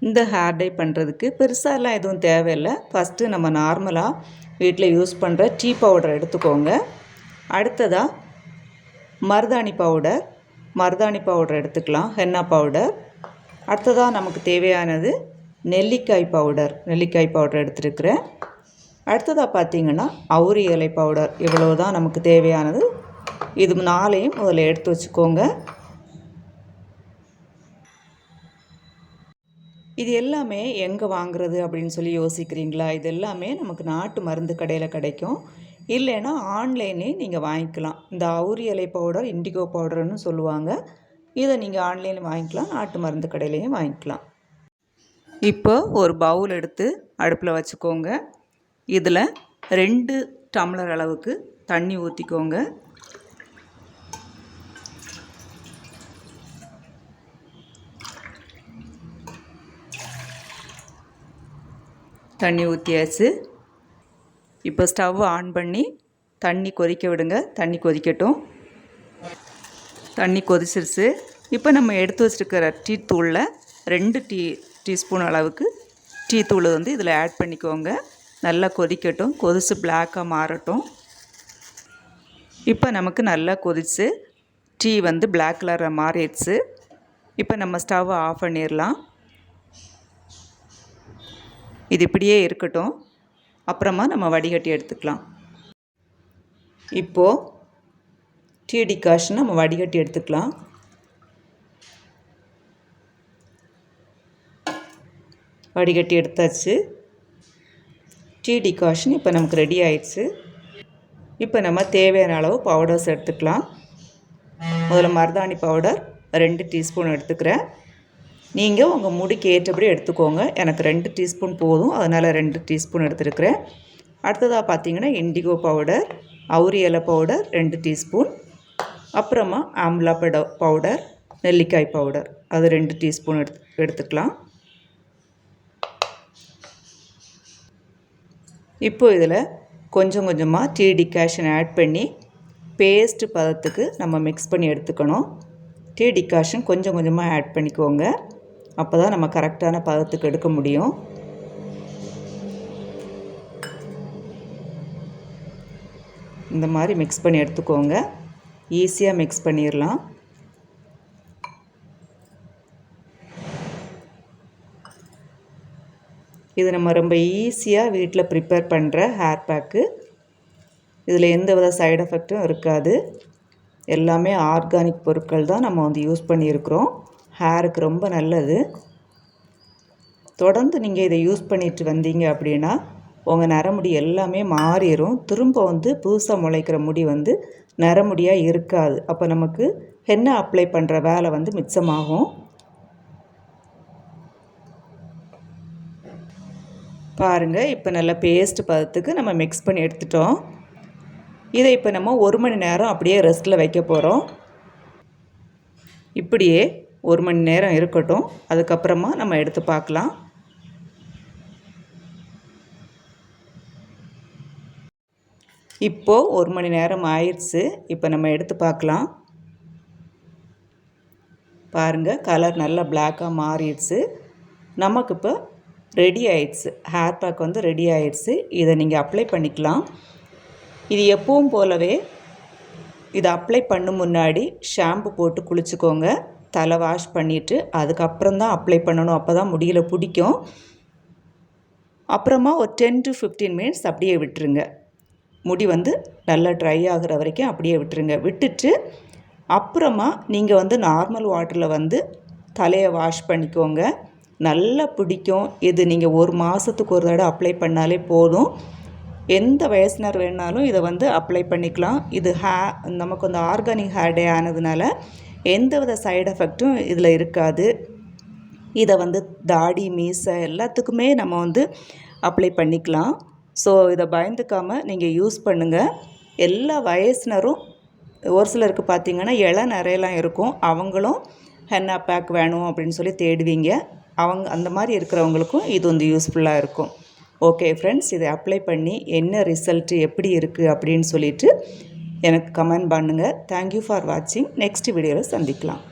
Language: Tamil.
இந்த ஹேர் டை பண்ணுறதுக்கு பெருசாலாம் எதுவும் தேவையில்லை. ஃபஸ்ட்டு நம்ம நார்மலாக வீட்டில் யூஸ் பண்ணுற டீ பவுடர் எடுத்துக்கோங்க. அடுத்ததாக மருதாணி பவுடர் மருதாணி பவுடர் எடுத்துக்கலாம். ஹென்னா பவுடர் அடுத்ததாக நமக்கு தேவையானது நெல்லிக்காய் பவுடர் நெல்லிக்காய் பவுடர் எடுத்துருக்குறேன். அடுத்ததாக பார்த்தீங்கன்னா அவுரி இலை பவுடர் இவ்வளோ தான் நமக்கு தேவையானது. இது நாளையும் முதல்ல எடுத்து வச்சுக்கோங்க. இது எல்லாமே எங்கே வாங்குறது அப்படின்னு சொல்லி யோசிக்கிறீங்களா? இது எல்லாமே நமக்கு நாட்டு மருந்து கடையில் கிடைக்கும். இல்லைன்னா ஆன்லைனே நீங்கள் வாங்கிக்கலாம். இந்த அவுரி இலை பவுடர் இண்டிகோ பவுடர்னு சொல்லுவாங்க. இதை நீங்கள் ஆன்லைனில் வாங்கிக்கலாம் நாட்டு மருந்து கடையிலையும் வாங்கிக்கலாம். இப்போ ஒரு பவுல் எடுத்து அடுப்பில் வச்சுக்கோங்க. இதில் ரெண்டு டம்ளர் அளவுக்கு தண்ணி ஊற்றிக்கோங்க தண்ணி ஊற்றியாச்சு இப்போ ஸ்டவ் ஆன் பண்ணி தண்ணி கொதிக்க விடுங்க. தண்ணி கொதிக்கட்டும். தண்ணி கொதிச்சிருச்சு. இப்போ நம்ம எடுத்து வச்சுருக்கிற டீ தூளில் ரெண்டு டீ டீஸ்பூன் அளவுக்கு டீ தூள் வந்து இதில் ஆட் பண்ணிக்கோங்க. நல்லா கொதிக்கட்டும். கொதித்து பிளாக்காக மாறட்டும். இப்போ நமக்கு நல்லா கொதித்து டீ வந்து பிளாக் கலரில் மாறிடுச்சு. இப்போ நம்ம ஸ்டவ் ஆஃப் பண்ணிடலாம் இது இப்படியே இருக்கட்டும். அப்புறமா நம்ம வடிகட்டி எடுத்துக்கலாம். இப்போது டீ டிகாஷன் நம்ம வடிகட்டி எடுத்துக்கலாம். வடிகட்டி எடுத்தாச்சு. டீ டிகாஷன் இப்போ நமக்கு ரெடி ஆயிடுச்சு. இப்போ நம்ம தேவையான அளவு பவுடர்ஸ் எடுத்துக்கலாம். முதல்ல மருதாணி பவுடர் ரெண்டு டீஸ்பூன் எடுத்துக்கிறேன். நீங்கள் உங்கள் முடிக்கு ஏற்றபடி எடுத்துக்கோங்க. எனக்கு ரெண்டு டீஸ்பூன் போதும். அதனால் ரெண்டு டீஸ்பூன் எடுத்துருக்கிறேன். அடுத்ததாக பார்த்தீங்கன்னா இண்டிகோ பவுடர் அவுரி இலை பவுடர் ரெண்டு டீஸ்பூன். அப்புறமா ஆம்லா பட பவுடர் நெல்லிக்காய் பவுடர். அது ரெண்டு டீஸ்பூன் எடுத்து எடுத்துக்கலாம். இப்போ இதில் கொஞ்சம் கொஞ்சமாக டீ டிகாஷன் ஆட் பண்ணி பேஸ்ட்டு பதத்துக்கு நம்ம மிக்ஸ் பண்ணி எடுத்துக்கணும். டீ டிகாஷன் கொஞ்சம் கொஞ்சமாக ஆட் பண்ணிக்கோங்க. அப்போ தான் நம்ம கரெக்டான பதத்துக்கு எடுக்க முடியும். இந்த மாதிரி மிக்ஸ் பண்ணி எடுத்துக்கோங்க. ஈஸியாக மிக்ஸ் பண்ணிடலாம் இது நம்ம ரொம்ப ஈஸியாக வீட்டில் ப்ரிப்பேர் பண்ணுற ஹேர் பேக்கு இதில் எந்த வித சைடு எஃபெக்டும் இருக்காது. எல்லாமே ஆர்கானிக் பொருட்கள் தான் நம்ம வந்து யூஸ் பண்ணியிருக்கிறோம். ஹேருக்கு ரொம்ப நல்லது. தொடர்ந்து நீங்கள் இதை யூஸ் பண்ணிட்டு வந்தீங்க அப்படின்னா உங்கள் நரமுடி எல்லாமே மாறிடும் திரும்ப வந்து புதுசாக முளைக்கிற முடி வந்து நரமுடியாக இருக்காது. அப்போ நமக்கு ஹென்னை அப்ளை பண்ணுற வேலை வந்து மிச்சமாகும். பாருங்கள் இப்போ நல்லா பேஸ்ட் பதத்துக்கு நம்ம மிக்ஸ் பண்ணி எடுத்துட்டோம். இதை இப்போ நம்ம ஒரு மணி நேரம் அப்படியே ரெஸ்ட்டில் வைக்க போகிறோம் இப்படியே ஒரு மணி நேரம் இருக்கட்டும். அதுக்கப்புறமா நம்ம எடுத்து பார்க்கலாம். இப்போது ஒரு மணி நேரம் ஆயிடுச்சு. இப்போ நம்ம எடுத்து பார்க்கலாம். பாருங்கள் கலர் நல்லா பிளாக்காக மாறிடுச்சு. நமக்கு இப்போ ரெடி ஆயிடுச்சு. ஹேர் பேக் வந்து ரெடி ஆயிடுச்சு. இதை நீங்கள் அப்ளை பண்ணிக்கலாம். இது எப்பவும் போலவே இதை அப்ளை பண்ணும் முன்னாடி ஷாம்பு போட்டு குளிச்சுக்கோங்க. தலை வாஷ் பண்ணிவிட்டு அதுக்கப்புறம் தான் அப்ளை பண்ணணும். அப்போ தான் முடியல பிடிக்கும். அப்புறமா ஒரு டென் டு ஃபிஃப்டீன் மினிட்ஸ் அப்படியே விட்டுருங்க. முடி வந்து நல்லா ட்ரை ஆகிற வரைக்கும் அப்படியே விட்டுருங்க. விட்டுட்டு அப்புறமா நீங்கள் வந்து நார்மல் வாட்டரில் வந்து தலையை வாஷ் பண்ணிக்கோங்க. நல்லா பிடிக்கும். இது நீங்கள் ஒரு மாதத்துக்கு ஒரு தடவை அப்ளை பண்ணாலே போதும். எந்த வயசினர் வேணாலும் இதை வந்து அப்ளை பண்ணிக்கலாம். இது ஹே நமக்கு வந்து ஆர்கானிக் ஹேர் டே ஆனதுனால எந்த வித சைடு எஃபெக்டும் இதில் இருக்காது. இதை வந்து தாடி மீசை எல்லாத்துக்குமே நம்ம வந்து அப்ளை பண்ணிக்கலாம். ஸோ இதை பயந்துக்காமல் நீங்கள் யூஸ் பண்ணுங்கள் எல்லா வயசினரும் ஒரு சிலருக்கு பார்த்திங்கன்னா இலை நிறையலாம் இருக்கும். அவங்களும் ஹென்னா பேக் வேணும் அப்படின்னு சொல்லி தேடுவீங்க. அவங்க அந்த மாதிரி இருக்கிறவங்களுக்கும் இது வந்து யூஸ்ஃபுல்லாக இருக்கும். ஓகே ஃப்ரெண்ட்ஸ் இதை அப்ளை பண்ணி என்ன ரிசல்ட்டு எப்படி இருக்குது அப்படின்னு சொல்லிட்டு எனக்கு கமெண்ட் பண்ணுங்கள் தேங்க்யூ ஃபார் வாட்சிங் நெக்ஸ்ட் வீடியோவில் சந்திக்கலாம்.